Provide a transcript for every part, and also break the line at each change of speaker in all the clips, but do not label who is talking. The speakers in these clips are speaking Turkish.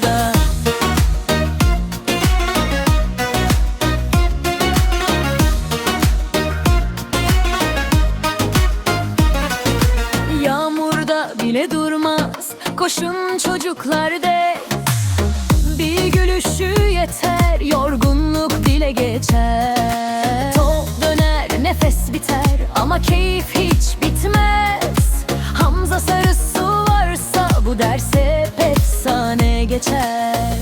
haftada Yağmurda bile durmaz Koşun çocuklar de. Bir gülüşü yeter Yorgunluk dile geçer. Top döner nefes biter Ama keyif hiç bitmez. Hamza sarısı varsa Bu ders geçer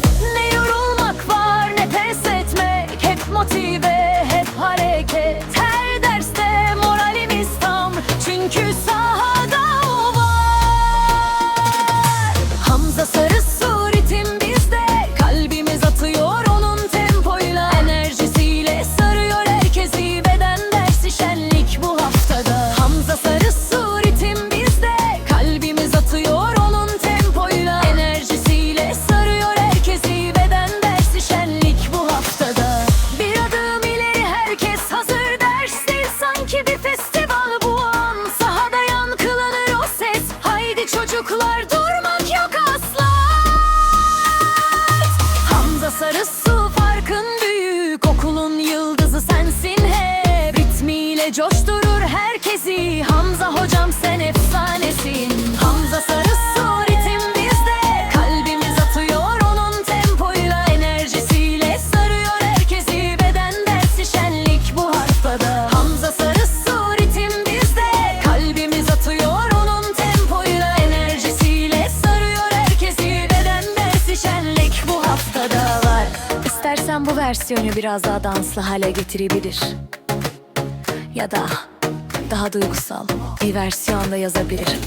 Çocuklar durmak yok asla. Hamza Sarısu farkın büyük Okulun yıldızı sensin hep. Ritmiyle coşturur herkesi. Hamza hocam sen İstersen bu versiyonu biraz daha danslı hale getirebilir. Ya da daha duygusal bir versiyonda yazabilirim